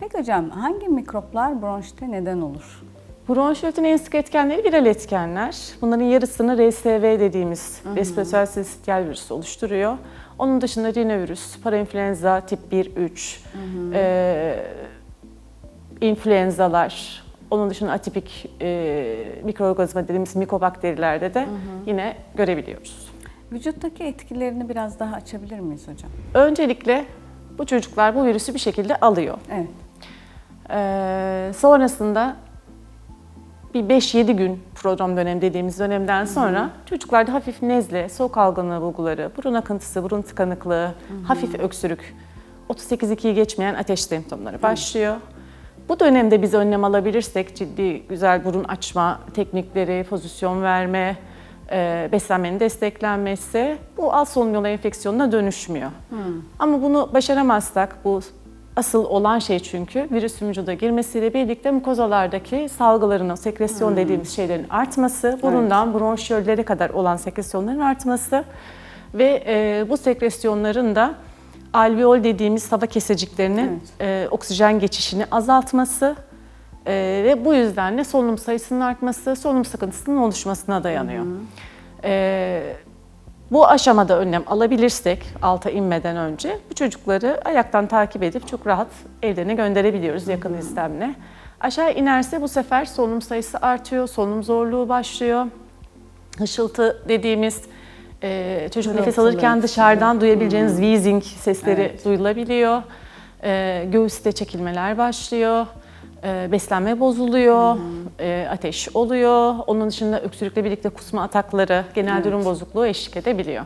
Peki hocam hangi mikroplar bronşite neden olur? Bronşiyotin en sık etkenleri viral etkenler. Bunların yarısını RSV dediğimiz respiratuar sinsitiyal virüs oluşturuyor. Onun dışında rinovirüs, parainfluenza tip 1-3, e, influenzalar, onun dışında atipik e, mikroorganizma dediğimiz mikobakterilerde de yine görebiliyoruz. Vücuttaki etkilerini biraz daha açabilir miyiz hocam? Öncelikle bu çocuklar bu virüsü bir şekilde alıyor. Evet. Ee, sonrasında bir 5-7 gün prodrom dönem dediğimiz dönemden sonra çocuklarda hafif nezle, soğuk algınlığı bulguları, burun akıntısı, burun tıkanıklığı, hafif öksürük, 38-2'yi geçmeyen ateş semptomları başlıyor. Bu dönemde biz önlem alabilirsek ciddi güzel burun açma teknikleri, pozisyon verme, e, beslenmenin desteklenmesi bu alt solunum yolu enfeksiyonuna dönüşmüyor. Ama bunu başaramazsak bu asıl olan şey çünkü virüsün vücuda girmesiyle birlikte mukozalardaki salgıların, o sekresyon dediğimiz şeylerin artması, burundan bronşiyollere kadar olan sekresyonların artması ve e, bu sekresyonların da alveol dediğimiz hava keseciklerinin e, oksijen geçişini azaltması e, ve bu yüzden de solunum sayısının artması, solunum sıkıntısının oluşmasına dayanıyor. E, bu aşamada önlem alabilirsek alta inmeden önce bu çocukları ayaktan takip edip çok rahat evlerine gönderebiliyoruz yakın istemle. Aşağı inerse bu sefer solunum sayısı artıyor, solunum zorluğu başlıyor. Hışıltı dediğimiz e, çocuk nefes alırken dışarıdan duyabileceğiniz Hmm. wheezing sesleri Evet. duyulabiliyor. E, göğüste çekilmeler başlıyor. E, beslenme bozuluyor, e, ateş oluyor. Onun dışında öksürükle birlikte kusma atakları, genel durum bozukluğu eşlik edebiliyor.